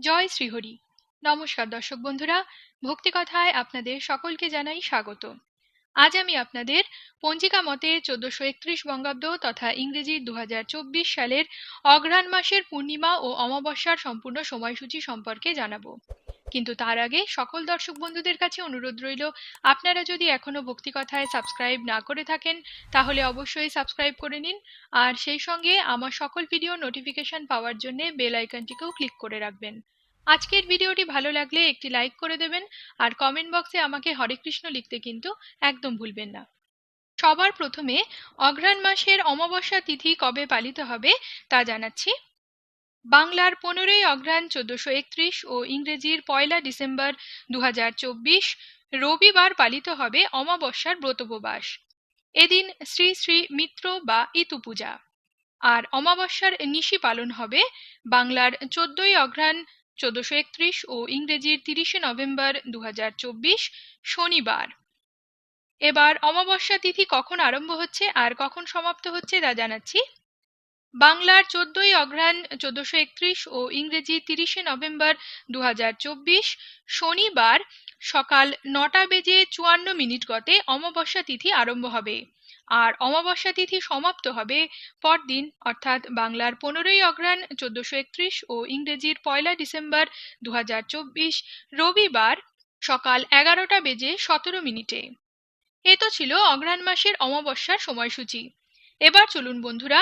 জয় শ্রীহরি। নমস্কার দর্শক বন্ধুরা ভক্তিকথায় আপনাদের সকলকে জানাই স্বাগত। আজ আমি আপনাদের পঞ্জিকা মতে চোদ্দশো একত্রিশ বঙ্গাব্দ তথা ইংরেজি দু হাজার চব্বিশ সালের অঘ্রাণ মাসের পূর্ণিমা ও অমাবস্যার সম্পূর্ণ সময়সূচি সম্পর্কে জানাব। কিন্তু তার আগে সকল দর্শক বন্ধুদের কাছে অনুরোধ রইল, আপনারা যদি এখনও ভক্তিকথায় সাবস্ক্রাইব না করে থাকেন, তাহলে অবশ্যই সাবস্ক্রাইব করে নিন। আর সেই সঙ্গে আমার সকল ভিডিও নোটিফিকেশন পাওয়ার জন্য বেল আইকনটিকেও ক্লিক করে রাখবেন। আজকের ভিডিওটি ভালো লাগলে একটি লাইক করে দেবেন, আর কমেন্ট বক্সে আমাকে হরে কৃষ্ণ লিখতে কিন্তু একদম ভুলবেন না। সবার প্রথমে অঘ্রাণ মাসের অমাবস্যা তিথি কবে পালিত হবে তা জানাচ্ছি। বাংলার পনেরোই অঘ্রাণ চোদ্দশো একত্রিশ ও ইংরেজির পয়লা ডিসেম্বর দু হাজার চব্বিশ রবিবার পালিত হবে অমাবস্যার ব্রতোপবাস এদিন শ্রী শ্রী মিত্র বা ইতু পূজা। আর অমাবস্যার নিশি পালন হবে বাংলার চোদ্দই অঘ্রাণ চোদ্দশো একত্রিশ ও ইংরেজির তিরিশে নভেম্বর দু হাজার চব্বিশ শনিবার। এবার অমাবস্যা তিথি কখন আরম্ভ হচ্ছে আর কখন সমাপ্ত হচ্ছে তা জানাচ্ছি। বাংলার চোদ্দই অঘ্রাণ চোদ্দশো একত্রিশ ও ইংরেজি তিরিশে নভেম্বর দু হাজার চব্বিশ শনিবার সকাল নটা বেজে চুয়ান্ন মিনিট গতে অমাবস্যা তিথি আরম্ভ হবে। আর অমাবস্যা তিথি সমাপ্ত হবে পরদিন, অর্থাৎ বাংলার পনেরোই অঘ্রাণ চোদ্দশো একত্রিশ ও ইংরেজির পয়লা ডিসেম্বর দু হাজার চব্বিশ রবিবার সকাল এগারোটা বেজে সতেরো মিনিটে। এ তো ছিল অঘ্রাণ মাসের অমাবস্যার সময়সূচি। এবার চলুন বন্ধুরা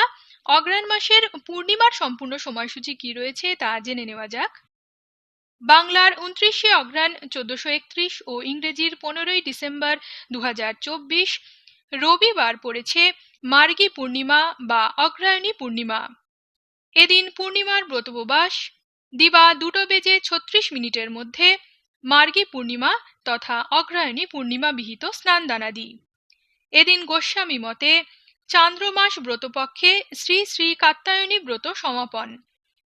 অঘ্রাণ মাসের পূর্ণিমার সম্পূর্ণ সময়সূচি কি রয়েছে তা জেনে নেওয়া যাক। বাংলার উনত্রিশে অঘ্রাণ চোদ্দশো একত্রিশ ও ইংরেজির পনেরোই ডিসেম্বর দুহাজার চব্বিশ। রবিবার পড়েছে মার্গী পূর্ণিমা বা অগ্রায়ণী পূর্ণিমা। এদিন পূর্ণিমার ব্রতোপবাস দিবা দুটো বেজে ছত্রিশ মিনিটের মধ্যে মার্গী পূর্ণিমা তথা অগ্রায়ণী পূর্ণিমা বিহিত স্নানদানাদি। এদিন গোস্বামী মতে চান্দ্রমাস ব্রতপক্ষে শ্রী শ্রী কাত্যায়নী ব্রত সমাপন,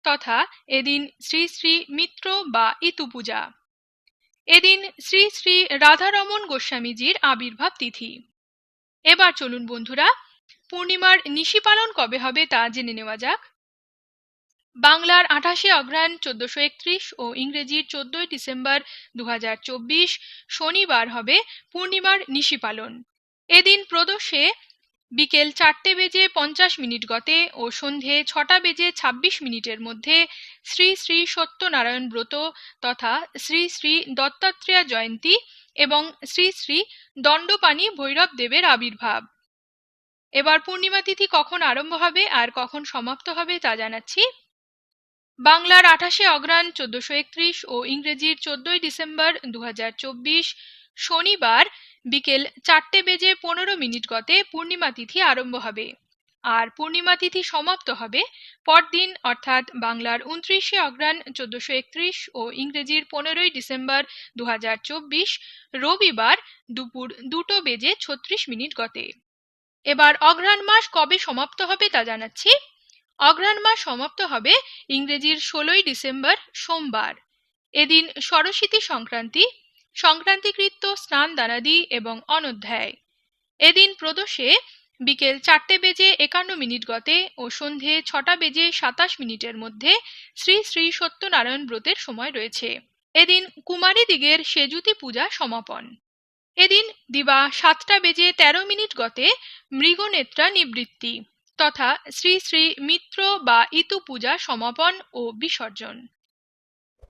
তথা এদিন শ্রী শ্রী মিত্র বা ইতু পূজা এদিন শ্রী শ্রী রাধারমন গোস্বামীজির আবির্ভাব তিথি। এবার চলুন বন্ধুরা, পূর্ণিমার নিশি পালন কবে হবে তা জেনে নেওয়া যাক। বাংলার আঠাশে অঘ্রাণ চোদ্দশো একত্রিশ ও ইংরেজির চোদ্দই ডিসেম্বর দু হাজার চব্বিশ শনিবার হবে পূর্ণিমার নিশি পালন। এদিন প্রদোষে বিকেল চারটে বেজে পঞ্চাশ মিনিট গতে ও সন্ধে ছটা বেজে ছাব্বিশ মিনিটের মধ্যে শ্রী শ্রী সত্যনারায়ণ ব্রত তথা শ্রী শ্রী দত্তাত্রেয়া জয়ন্তী এবং শ্রী শ্রী দণ্ডপাণি ভৈরব দেবের আবির্ভাব। এবার পূর্ণিমা তিথি কখন আরম্ভ হবে আর কখন সমাপ্ত হবে তা জানাচ্ছি। বাংলার আঠাশে অগ্রাণ চোদ্দশো একত্রিশ ও ইংরেজির চোদ্দই ডিসেম্বর দু হাজার চব্বিশ শনিবার বিকেল চারটে বেজে পনেরো মিনিট গতে পূর্ণিমা তিথি আরম্ভ হবে। আর পূর্ণিমা তিথি সমাপ্ত হবে পরদিন, অর্থাৎ বাংলার উনত্রিশে অগ্রাণ চোদ্দশো একত্রিশ ও ইংরেজির পনেরোই ডিসেম্বর দু রবিবার দুপুর দুটো বেজে ছত্রিশ মিনিট গতে। এবার অঘ্রাণ মাস কবে সমাপ্ত হবে তা জানাচ্ছি। অঘ্রাণ মাস সমাপ্ত হবে ইংরেজির ষোলোই ডিসেম্বর সোমবার। এদিন সরস্বতী সংক্রান্তি সংক্রান্তিকৃত স্নান দানাদি এবং অনধ্যায়। এদিন প্রদোষে বিকেল চারটে বেজে একান্ন মিনিট গতে ও সন্ধে ছটা বেজে সাতাশ মিনিটের মধ্যে শ্রী শ্রী সত্যনারায়ণ ব্রতের সময় রয়েছে। এদিন কুমারী দিগের সেজুতি পূজা সমাপন। এদিন দিবা সাতটা বেজে তেরো মিনিট গতে মৃগনেত্রা নিবৃত্তি তথা শ্রী শ্রী মিত্র বা ইতু পূজা সমাপন ও বিসর্জন।